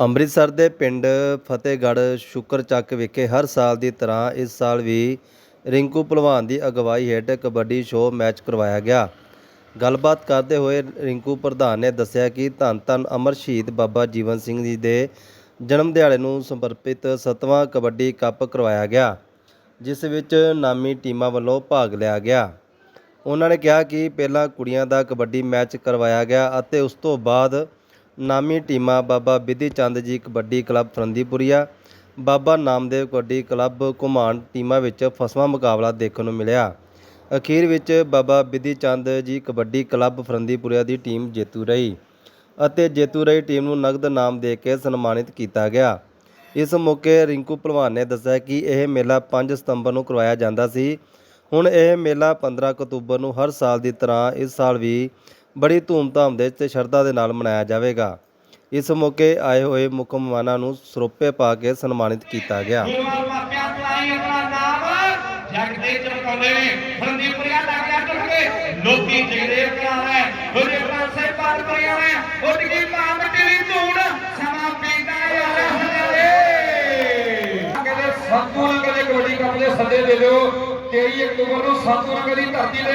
ਅੰਮ੍ਰਿਤਸਰ ਦੇ ਪਿੰਡ ਫਤਿਹਗੜ੍ਹ ਸ਼ੁਕਰ ਚੱਕ ਵਿਖੇ ਹਰ ਸਾਲ ਦੀ ਤਰ੍ਹਾਂ ਇਸ ਸਾਲ ਵੀ ਰਿੰਕੂ ਭਲਵਾਨ ਦੀ ਅਗਵਾਈ ਹੇਠ ਕਬੱਡੀ ਸ਼ੋਅ ਮੈਚ ਕਰਵਾਇਆ ਗਿਆ। ਗੱਲਬਾਤ ਕਰਦੇ ਹੋਏ ਰਿੰਕੂ ਪ੍ਰਧਾਨ ਨੇ ਦੱਸਿਆ ਕਿ ਧੰਨ ਧੰਨ ਅਮਰ ਸ਼ਹੀਦ ਬਾਬਾ ਜੀਵਨ ਸਿੰਘ ਜੀ ਦੇ ਜਨਮ ਦਿਹਾੜੇ ਨੂੰ ਸਮਰਪਿਤ ਸੱਤਵਾਂ ਕਬੱਡੀ ਕੱਪ ਕਰਵਾਇਆ ਗਿਆ, ਜਿਸ ਵਿੱਚ ਨਾਮੀ ਟੀਮਾਂ ਵੱਲੋਂ ਭਾਗ ਲਿਆ ਗਿਆ। ਉਹਨਾਂ ਨੇ ਕਿਹਾ ਕਿ ਪਹਿਲਾਂ ਕੁੜੀਆਂ ਦਾ ਕਬੱਡੀ ਮੈਚ ਕਰਵਾਇਆ ਗਿਆ ਅਤੇ ਉਸ ਤੋਂ ਬਾਅਦ ਨਾਮੀ ਟੀਮਾਂ ਬਾਬਾ ਬਿਧੀ ਚੰਦ ਜੀ ਕਬੱਡੀ ਕਲੱਬ ਫਰੰਦੀਪੁਰੀਆ ਬਾਬਾ ਨਾਮਦੇਵ ਕਬੱਡੀ ਕਲੱਬ ਘੁਮਾਣ ਟੀਮਾਂ ਵਿੱਚ ਫਸਵਾਂ ਮੁਕਾਬਲਾ ਦੇਖਣ ਨੂੰ ਮਿਲਿਆ। ਅਖੀਰ ਵਿੱਚ ਬਾਬਾ ਬਿਧੀ ਚੰਦ ਜੀ ਕਬੱਡੀ ਕਲੱਬ ਫਰੰਦੀਪੁਰੀਆ ਦੀ ਟੀਮ ਜੇਤੂ ਰਹੀ ਅਤੇ ਜੇਤੂ ਰਹੀ ਟੀਮ ਨੂੰ ਨਗਦ ਨਾਮ ਦੇ ਕੇ ਸਨਮਾਨਿਤ ਕੀਤਾ ਗਿਆ। ਇਸ ਮੌਕੇ ਰਿੰਕੂ ਭਲਵਾਨ ਨੇ ਦੱਸਿਆ ਕਿ ਇਹ ਮੇਲਾ 5 ਸਤੰਬਰ ਨੂੰ ਕਰਵਾਇਆ ਜਾਂਦਾ ਸੀ। ਹੁਣ ਇਹ ਮੇਲਾ 15 ਅਕਤੂਬਰ ਨੂੰ ਹਰ ਸਾਲ ਦੀ ਤਰ੍ਹਾਂ ਇਸ ਸਾਲ ਵੀ ਬੜੀ ਧੂਮਧਾਮ ਦੇ ਤੇ ਸ਼ਰਧਾ ਦੇ ਨਾਲ ਮਨਾਇਆ ਜਾਵੇਗਾ। ਇਸ ਮੌਕੇ ਆਏ ਹੋਏ ਮੁੱਖ ਮਹਿਮਾਨਾਂ ਨੂੰ ਸਰੋਪੇ ਪਾ ਕੇ ਸਨਮਾਨਿਤ ਕੀਤਾ ਗਿਆ। ਜਗ ਦੇ ਚਮਕਾਉਂਦੇ ਫਰੰਦੀਪੁਰੀਆ ਲੱਗਿਆ ਟੁੱਟ ਕੇ ਲੋਕੀ ਜਿਹੜੇ ਕਰਾਵੇ ਉਹਦੇ ਪਾਸੇ ਪਾਰ ਪਰਿਆ ਨੇ ਉੱਡ ਗਈ ਮਾਂ ਮਿੱਟੀ ਦੀ ਧੂੜ ਸਮਾਂ ਪੀਂਦਾ ਯਾਰ ਹਜ਼ਾਰੇ ਕਹਿੰਦੇ ਸੰਤੂ ਨਾਲ ਕਦੇ ਕਬੱਡੀ ਕੱਪ ਦੇ ਸੱਦੇ ਦੇ ਦਿਓ। 23 ਅਕਤੂਬਰ ਨੂੰ ਸੰਤੂ ਨਾਲ ਕਦੀ ਧਰਤੀ ਦੇ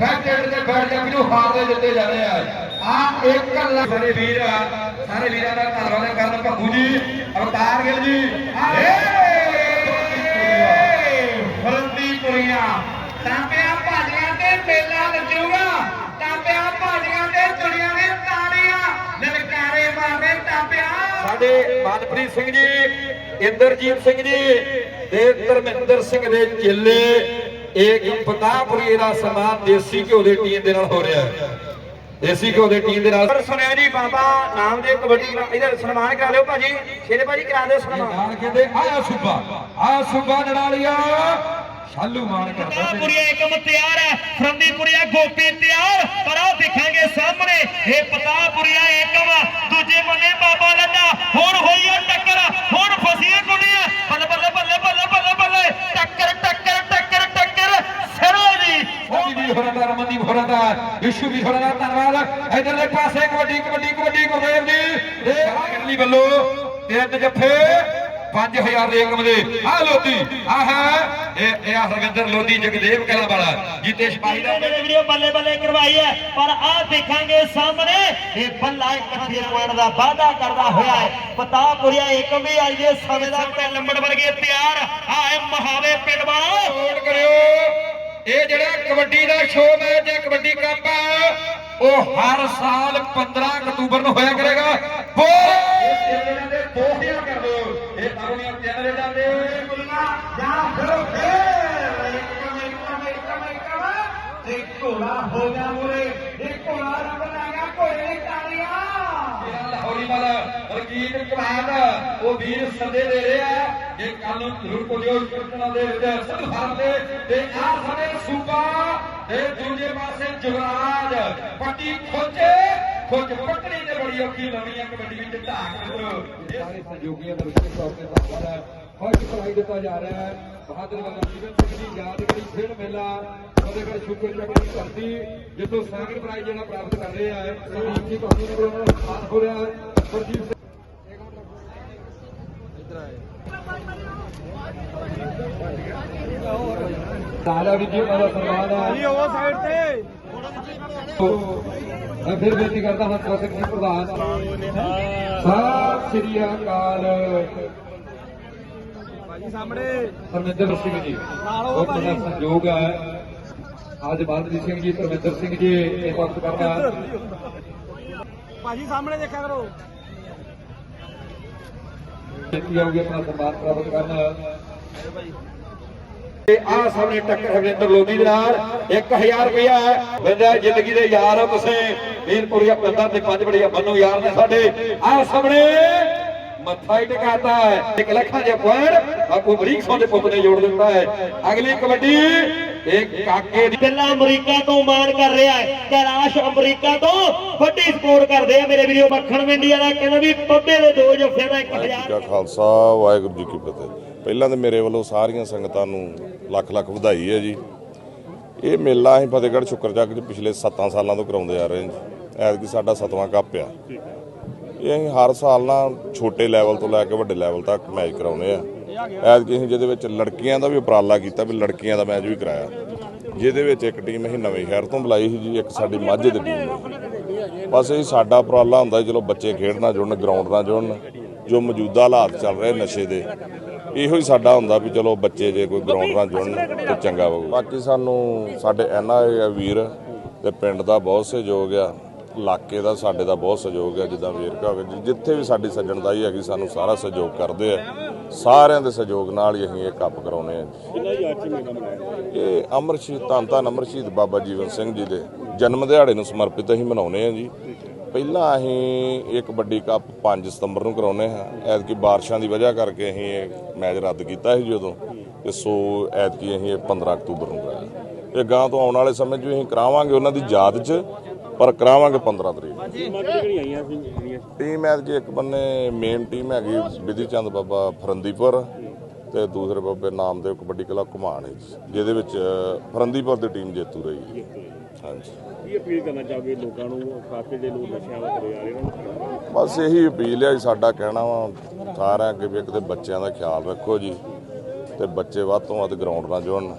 ਫੈਕਟਰੀ ਤੇ ਬੈਠ ਜਾ ਨੂੰ ਹਾਰ ਦੇ ਦਿੱਤੇ ਜਾਣੇ ਆ। ਆ ਇੱਕ ਲੱਖ ਸਾਰੇ ਵੀਰ ਆ, ਸਾਰੇ ਵੀਰਾਂ ਦਾ ਧੰਨਵਾਦ ਕਰਨ ਭੱਬੂ ਜੀ ਅਵਤਾਰ ਗਿੱਲ ਜੀ। ਫਰੰਦੀਪੁਰੀਆ ਟਾਂਪਿਆਂ ਭਾਜੀਆਂ ਤੇ ਮੇਲਾ ਨੱਚੂਗਾ। ਟਾਂਪਿਆਂ ਭਾਜੀਆਂ ਤੇ ਚੁੜੀਆਂ ਨੇ ਤਾੜੀਆਂ। ਲਲਕਾਰੇ ਮਾਰਦੇ ਟਾਂਪਿਆਂ ਸਾਡੇ ਮਨਪ੍ਰੀਤ ਸਿੰਘ ਜੀ ਇੰਦਰਜੀਤ ਸਿੰਘ ਜੀ ਤੇ ਧਰਮਿੰਦਰ ਸਿੰਘ ਦੇ ਚੇਲੇ। ਇੱਕ ਫਤਾਹਪੁਰੀ ਦਾ ਸਨਮਾਨ ਦੇਸੀ ਘਿਓ ਦੀ ਟੀਮ ਦੇ ਨਾਲ ਹੋ ਰਿਹਾ ਹੈ। ਦੇਸੀ ਘਿਓ ਦੀ ਟੀਮ ਦੇ ਨਾਲ ਸੁਣਿਆ ਜੀ ਬਾਬਾ ਨਾਮਦੇਵ ਕਬੱਡੀ ਕਲੱਬ ਇਹਦਾ ਸਨਮਾਨ ਕਰਾ ਲਿਓ ਭਾਜੀ। ਸ਼ੇਰੇ ਭਾਜੀ ਕਰਾ ਦਿਓ ਸਨਮਾਨ। ਮਾਨ ਕਹਿੰਦੇ ਆਇਆ ਸੁਬਾ। ਆ ਸੁਬਾ ਨੜਾਲੀਆ ਸ਼ਾਲੂ ਮਾਨ ਕਰਦਾ ਤੇ ਪਤਾਪੁਰੀਆ ਏਕਮ ਤਿਆਰ ਹੈ ਫਰੰਦੀਪੁਰੀਆ ਗੋਪੀ ਤਿਆਰ। ਪਰ ਆ ਦੇਖਾਂਗੇ ਸਾਹਮਣੇ। ਇਹ ਪਤਾਪੁਰੀਆ ਏਕਮ ਦੂਜੇ ਬੰਨੇ ਬਾਬਾ ਲੱਡਾ ਹੁਣ ਹੋਈ ਆ ਟੱਕਰ ਹੁਣ ਫਸੀਆਂ ਕੁੜੀਆਂ ਬੱਲੇ ਬੱਲੇ ਬੱਲੇ ਬੱਲੇ ਬੱਲੇ ਬੱਲੇ ਟੱਕਰ ਟੱਕਰ ਟੱਕਰ ਟੱਕਰ ਸਰੋ ਜੀ ਸਾਡੀ ਵੀ ਹੋਰਾਂ ਦਾ ਰਮਨਦੀਪ ਹੋਰਾਂ ਦਾ ਵਿਸ਼ੂ ਵੀ ਹੋਰਾਂ ਦਾ ਧੰਨਵਾਦ। ਇਧਰਲੇ ਪਾਸੇ ਕਬੱਡੀ ਕਬੱਡੀ ਕਬੱਡੀ ਗੁਰਦੇਵ ਜੀ। ਦੇ ਅਗਲੀ ਵੱਲੋਂ ਤਿੰਨ ਜੱਫੇ 5000 ਦੇ ਏਕਮ ਦੇ। ਆ ਲੋਦੀ ਆ ਹੈ। ਇਹ ਇਹ ਆ ਹਰਵਿੰਦਰ ਲੋਦੀ ਜਗਦੇਵ ਕਲਾ ਵਾਲਾ ਜੀਤੇ ਸਿਪਾਹੀ ਦਾ। ਮੇਰੇ ਵੀਡੀਓ ਬੱਲੇ ਬੱਲੇ ਕਰਵਾਈ ਹੈ ਪਰ ਆ ਦੇਖਾਂਗੇ ਸਾਹਮਣੇ ਇਹ ਬੱਲਾ ਇਕੱਠੇ ਪੁਆਇੰਟ ਦਾ ਵਾਅਦਾ ਕਰਦਾ ਹੋਇਆ ਹੈ। ਪਤਾਪੁਰੀਆ ਏਕਮ ਵੀ ਆਈ ਜੇ ਸਮੇਂ ਦਾ ਲੰਬੜ ਵਰਗੇ ਤਿਆਰ ਆ ਹੈ ਮਹਾਵੇ ਪਿੰਡ ਵਾਲਾ। ਕਰਿਓ। ਇਹ ਜਿਹੜਾ ਕਬੱਡੀ ਦਾ ਸ਼ੋਅ ਮੈਚ ਹੈ ਕਬੱਡੀ ਕੱਪ ਹੈ, ਉਹ ਹਰ ਸਾਲ 15 ਅਕਤੂਬਰ ਨੂੰ ਹੋਇਆ ਕਰੇਗਾ। ਬੋਲ! ਇਹ ਤਿੰਨ ਦੇ 2000 ਕਰ ਦਿਓ ਇਹ ਆਪਣੀਆਂ ਤਿੰਨ ਰੇਡਾਂ ਦੇ ਜਾਂ ਫਿਰ ਫੇਰ ਇੱਕਮ ਇੱਕਮ ਇੱਕਮ ਇੱਕਮ ਤੇ ਘੋੜਾ ਹੋ ਗਿਆ ਮੂਰੇ ਇਹ ਘੋੜਾ ਰੱਬ ਲਾਗਾ ਘੋੜੇ ਨੇ ਤਾਲੀਆਂ ਲਾਹੌਰੀ ਵਾਲਾ ਰਕੀਬ ਕਮਾਨ ਉਹ ਵੀਰ ਸੱਦੇ ਦੇ ਰਿਹਾ। ਜੇ ਕੱਲ ਨੂੰ ਜ਼ਰੂਰ ਦੇ ਵਿੱਚ ਸਭ ਹਾਰਦੇ ਤੇ ਆ ਸਾਡੇ ਸੂਬਾ, ਤੇ ਦੂਜੇ ਪਾਸੇ ਜੁਗਰਾਜ ਪੱਟੀ ਖੋਜੇ, ਖੋਜ ਪੱਕੜੀ ਤੇ ਬੜੀ ਔਖੀ ਲਾਉਣੀ ਆ ਕਬੱਡੀ ਵਿੱਚ ਢਾਕ ਸਾਰੇ ਸਹਿਯੋਗੀਆਂ ਦਾ ਵਿਸ਼ੇਸ਼ ਤੌਰ ਤੇ ਧੰਨਵਾਦ ਹੈ। ਫਸਟ ਪ੍ਰਾਈਜ਼ ਦਿੱਤਾ ਜਾ ਰਿਹਾ ਹੈ। ਬਹਾਦਰ ਵਾਲਾ ਜੀਵਨ ਸਿੰਘ ਦੀ ਯਾਦਗਾਰੀ ਖੇਡ ਮੇਲਾ। ਫਤਿਹਗੜ੍ਹ ਸ਼ੁਕਰ ਚੱਕ ਦੀ ਧਰਤੀ, ਜਿੱਥੋਂ ਸੈਕਿੰਡ ਪ੍ਰਾਈਜ਼ ਜਿਹੜਾ ਪ੍ਰਾਪਤ ਕਰ ਰਹੇ ਆ ਸੰਦੀਪ ਤੁਹਾਨੂੰ ਨੇ ਬੁਲਾਉਣਾ ਹੋ ਰਿਹਾ ਹੈ। ਗੁਰਜੀਤ ਸਿੰਘ ਸਾਰਾ ਵੀ ਜੀ ਉਹਨਾਂ ਦਾ ਸਨਮਾਨ ਹੈ ਜੀ ਉਹ ਸਾਈਡ ਤੇ। ਮੈਂ ਫਿਰ ਬੇਨਤੀ ਕਰਦਾ ਹਾਂ ਪ੍ਰੋਸੈਕ ਜੀ ਪ੍ਰਧਾਨ। ਸਤਿ ਸ੍ਰੀ ਅਕਾਲ। ਸਾਹਮਣੇ। ਪਰਮਿੰਦਰ ਸਿੰਘ ਜੀ ਬਹੁਤ ਬੜਾ ਸਹਿਯੋਗ ਹੈ ਅੱਜ ਬਾਲਦੀਪ ਸਿੰਘ ਜੀ ਪਰਮਿੰਦਰ ਸਿੰਘ ਜੀ ਇਹ ਵਕਤ ਕਰਨਾ ਭਾਜੀ ਸਾਹਮਣੇ ਦੇਖਿਆ ਕਰੋ। ਬੇਨਤੀ ਆਉਗੀ ਆਪਣਾ ਸਨਮਾਨ ਪ੍ਰਾਪਤ ਕਰਨਾ। ਤੇ ਆ ਸਾਹਮਣੇ ਟੱਕਰ ਹਵਿੰਦਰ ਲੋਧੀ ਦੇ ਨਾਲ 1000 ਰੁਪਇਆ ਬੰਦਾ ਜ਼ਿੰਦਗੀ ਦੇ ਯਾਰ ਤੁਸੀਂ ਵੀਰਪੁਰੀਆ ਪਿੰਡਾਂ ਦੇ ਪੰਜ ਬੜੀਆਂ ਮੰਨੂ ਯਾਰ ਨੇ ਸਾਡੇ। ਆ ਸਾਹਮਣੇ ਮੱਥਾ ਹੀ ਟਿਕਾਤਾ ਹੈ। ਇੱਕ ਲੱਖਾਂ ਦੇ ਪੁਆਇੰਟ ਬਾਪੂ ਬਰੀਕ ਸੌ ਦੇ ਪੁੱਤ ਨੇ ਜੋੜ ਦਿੱਤਾ ਹੈ। ਅਗਲੀ ਕਬੱਡੀ ਇਹ ਕਾਕੇ ਦੀ ਪਹਿਲਾਂ ਅਮਰੀਕਾ ਤੋਂ ਮਾਣ ਕਰ ਰਿਹਾ ਹੈ। ਕੈਲਾਸ਼ ਅਮਰੀਕਾ ਤੋਂ ਵੱਡੀ ਸਪੋਰਟ ਕਰਦੇ ਆ। ਮੇਰੇ ਵੀਡੀਓ ਮੱਖਣ ਮੰਡੀਆ ਦਾ ਕਹਿੰਦਾ ਵੀ ਪੱਬੇ ਦੇ ਦੋ ਜੱਫਿਆਂ ਦਾ ਵਾਹਿਗੁਰੂ ਜੀ 1000 ਕਾ ਖਾਲਸਾ ਵਾਹਿਗੁਰੂ ਜੀ ਕੀ ਫਤਿਹ। ਪਹਿਲਾਂ ਤਾਂ ਮੇਰੇ ਵੱਲੋਂ ਸਾਰੀਆਂ ਸੰਗਤਾਂ ਨੂੰ ਲੱਖ ਲੱਖ ਵਧਾਈ ਹੈ ਜੀ। ਇਹ ਮੇਲਾ ਅਸੀਂ ਫਤਿਹਗੜ੍ਹ ਸ਼ੁਕਰਚੱਕ 'ਚ ਪਿਛਲੇ 7 ਸਾਲਾਂ ਤੋਂ ਕਰਾਉਂਦੇ ਆ ਰਹੇ ਹਾਂ ਜੀ। ਐਤਕੀ ਸਾਡਾ 7ਵਾਂ ਕੱਪ ਆ। ਇਹ ਅਸੀਂ ਹਰ ਸਾਲ ਨਾ ਛੋਟੇ ਲੈਵਲ ਤੋਂ ਲੈ ਕੇ ਵੱਡੇ ਲੈਵਲ ਤੱਕ ਮੈਚ ਕਰਾਉਨੇ ਆ। ਐਤਕੀ ਅਸੀਂ ਜਿਹਦੇ ਵਿੱਚ ਲੜਕੀਆਂ ਦਾ ਵੀ ਉਪਰਾਲਾ ਕੀਤਾ ਵੀ ਲੜਕੀਆਂ ਦਾ ਮੈਚ ਵੀ ਕਰਾਇਆ। ਜਿਹਦੇ ਵਿੱਚ ਇੱਕ ਟੀਮ ਅਸੀਂ ਨਵੇਂ ਸ਼ਹਿਰ ਤੋਂ ਬੁਲਾਈ ਸੀ ਜੀ, ਇੱਕ ਸਾਡੀ ਮਾਝੇ ਦੀ ਟੀਮ ਬਸ ਇਹ ਸਾਡਾ ਉਪਰਾਲਾ ਹੁੰਦਾ ਚਲੋ ਬੱਚੇ ਖੇਡਣਾ ਜੁੜਨ ਗਰਾਊਂਡ ਨਾਲ ਜੁੜਨ, ਜੋ ਮੌਜੂਦਾ ਹਾਲਾਤ ਚੱਲ ਰਹੇ ਨਸ਼ੇ ਦੇ, ਇਹੋ ਹੀ ਸਾਡਾ ਹੁੰਦਾ ਵੀ ਚਲੋ ਬੱਚੇ ਜੇ ਕੋਈ ਗਰਾਊਂਡ ਨਾਲ ਜੁੜਨ, ਤੇ ਚੰਗਾ ਹੋਊ ਬਾਕੀ ਸਾਨੂੰ ਸਾਡੇ ਐਨਆਈ ਆ ਵੀਰ ਤੇ ਪਿੰਡ ਦਾ ਬਹੁਤ ਸਹਿਯੋਗ ਆ। ਇਲਾਕੇ ਦਾ ਸਾਡੇ ਦਾ ਬਹੁਤ ਸਹਿਯੋਗ ਹੈ ਜਿੱਦਾਂ ਵੇਰਕਾ ਹੋ ਜਿ- ਜਿੱਥੇ ਵੀ ਸਾਡੀ ਸੱਜਣਦਾਈ ਹੈਗੀ ਸਾਨੂੰ ਸਾਰਾ ਸਹਿਯੋਗ ਕਰਦੇ ਆ। ਸਾਰਿਆਂ ਦੇ ਸਹਿਯੋਗ ਨਾਲ ਹੀ ਅਸੀਂ ਇਹ ਕੱਪ ਕਰਾਉਨੇ ਆ। ਇਹ ਅਮਰ ਸ਼ਹੀਦ ਧੰਨ ਧੰਨ ਅਮਰ ਸ਼ਹੀਦ ਬਾਬਾ ਜੀਵਨ ਸਿੰਘ ਜੀ ਦੇ ਜਨਮ ਦਿਹਾੜੇ ਨੂੰ ਸਮਰਪਿਤ ਅਸੀਂ ਮਨਾਉਨੇ ਆ ਜੀ। ਪਹਿਲਾਂ ਅਸੀਂ ਇਹ ਕਬੱਡੀ ਕੱਪ 5 ਸਤੰਬਰ ਨੂੰ ਕਰਾਉਨੇ ਹਾਂ। ਐਤਕੀ ਬਾਰਿਸ਼ਾਂ ਦੀ ਵਜ੍ਹਾ ਕਰਕੇ ਅਸੀਂ ਇਹ ਮੈਚ ਰੱਦ ਕੀਤਾ ਸੀ ਜਦੋਂ ਤੇ ਸੋ ਐਤਕੀ ਅਸੀਂ ਇਹ 15 ਅਕਤੂਬਰ ਨੂੰ ਕਰਾਇਆ। ਇਹ ਗਾਂ ਤੋਂ ਆਉਣ ਵਾਲੇ ਸਮੇਂ 'ਚ ਵੀ ਅਸੀਂ ਕਰਾਵਾਂਗੇ ਉਹਨਾਂ ਦੀ ਯਾਦ 'ਚ। ਪਰ ਕਰਾਵਾਂਗੇ 15 ਤਰੀਕ ਟੀਮ ਐਤਕੀ ਇੱਕ ਬੰਨੇ ਮੇਨ ਟੀਮ ਹੈਗੀ ਵਿਧੀ ਚੰਦ ਬਾਬਾ ਫਰੰਦੀਪੁਰ ਤੇ ਦੂਸਰੇ ਬਾਬੇ ਨਾਮਦੇਵ ਕਬੱਡੀ ਕਲਾ ਘੁਮਾਣ ਹੈ ਜੀ, ਜਿਹਦੇ ਵਿੱਚ ਫਰੰਦੀਪੁਰ ਦੀ ਟੀਮ ਜੇਤੂ ਰਹੀ ਹਾਂਜੀ। ਕੀ ਅਪੀਲ ਕਰਨਾ ਚਾਹੋਗੇ ਲੋਕਾਂ ਨੂੰ ਖਾਸ ਕਰਕੇ ਜਿਹੜੇ ਲੋਕ ਨਸ਼ਿਆਂ ਵੱਲ ਤੁਰੇ ਆ ਰਹੇ ਨੇ ਬਸ ਇਹੀ ਅਪੀਲ ਹੈ ਜੀ, ਸਾਡਾ ਕਹਿਣਾ ਵਾ ਸਾਰਿਆਂ ਅੱਗੇ ਵੀ ਇੱਕ ਤੇ ਬੱਚਿਆਂ ਦਾ ਖਿਆਲ ਰੱਖੋ ਜੀ ਤੇ ਬੱਚੇ ਵੱਧ ਤੋਂ ਵੱਧ ਗਰਾਊਂਡ ਨਾਲ ਜੁੜਨ।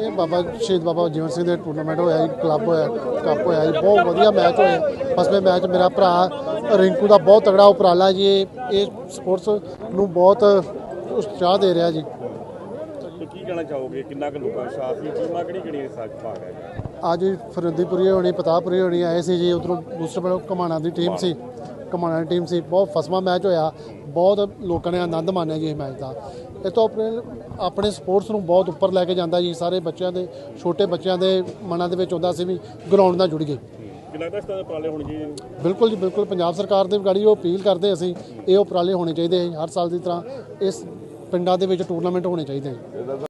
ਇਹ ਬਾਬਾ ਸ਼ਹੀਦ ਬਾਬਾ ਜੀਵਨ ਸਿੰਘ ਦੇ ਟੂਰਨਾਮੈਂਟ ਹੋਇਆ ਜੀ ਕਲੱਬ ਹੋਇਆ ਕੱਪ ਹੋਇਆ ਜੀ ਬਹੁਤ ਵਧੀਆ ਮੈਚ ਹੋਇਆ। ਫਸਵੇਂ ਮੈਚ ਮੇਰਾ ਭਰਾ ਰਿੰਕੂ ਦਾ ਬਹੁਤ ਤਗੜਾ ਉਪਰਾਲਾ ਜੀ ਇਹ ਸਪੋਰਟਸ ਨੂੰ ਬਹੁਤ ਉਤਸ਼ਾਹ ਦੇ ਰਿਹਾ ਜੀ। ਕੀ ਕਹਿਣਾ ਚਾਹੋਗੇ? ਕਿੰਨਾ ਕੁ ਲੋਕਾਂ ਦਾ ਸਾਥ ਸੀ? ਟੀਮਾਂ ਕਿਹੜੀ ਕਿਹੜੀ ਸਾਥ ਭਾਗ ਹੈ? ਅੱਜ ਫਰਿੰਦੀਪੁਰੀ ਹੋਣੀ ਪਤਾਪੁਰੀ ਹੋਣੀ ਆਏ ਸੀ ਜੀ ਉਧਰੋਂ ਦੂਸਰੇ ਪਾਸੇ ਕਮਾਣਾ ਦੀ ਟੀਮ ਸੀ। ਕਮਾਣਾ ਦੀ ਟੀਮ ਸੀ। ਬਹੁਤ ਫਸਵਾ ਮੈਚ ਹੋਇਆ। ਬਹੁਤ ਲੋਕਾਂ ਨੇ ਆਨੰਦ ਮਾਣਿਆ ਜੀ ਇਹ ਮੈਚ ਦਾ। ਇਹ ਤੋਂ ਆਪਣੇ ਆਪਣੇ ਸਪੋਰਟਸ ਨੂੰ ਬਹੁਤ ਉੱਪਰ ਲੈ ਕੇ ਜਾਂਦਾ ਜੀ। ਸਾਰੇ ਬੱਚਿਆਂ ਦੇ ਛੋਟੇ ਬੱਚਿਆਂ ਦੇ ਮਨਾਂ ਦੇ ਵਿੱਚ ਆਉਂਦਾ ਸੀ ਵੀ ਗਰਾਊਂਡ ਨਾਲ ਜੁੜ ਗਏ। ਲੱਗਦਾ ਇਸ ਤਰ੍ਹਾਂ ਦੇ ਉਪਰਾਲੇ ਹੋਣੇ ਨੇ? ਬਿਲਕੁਲ ਜੀ ਬਿਲਕੁਲ। ਪੰਜਾਬ ਸਰਕਾਰ ਦੇ ਗਾੜੀ ਉਹ ਅਪੀਲ ਕਰਦੇ ਅਸੀਂ ਇਹ ਉਪਰਾਲੇ ਹੋਣੇ ਚਾਹੀਦੇ ਹਰ ਸਾਲ ਦੀ ਤਰ੍ਹਾਂ ਇਸ ਪਿੰਡਾਂ ਦੇ ਵਿੱਚ ਟੂਰਨਾਮੈਂਟ ਹੋਣੇ ਚਾਹੀਦੇ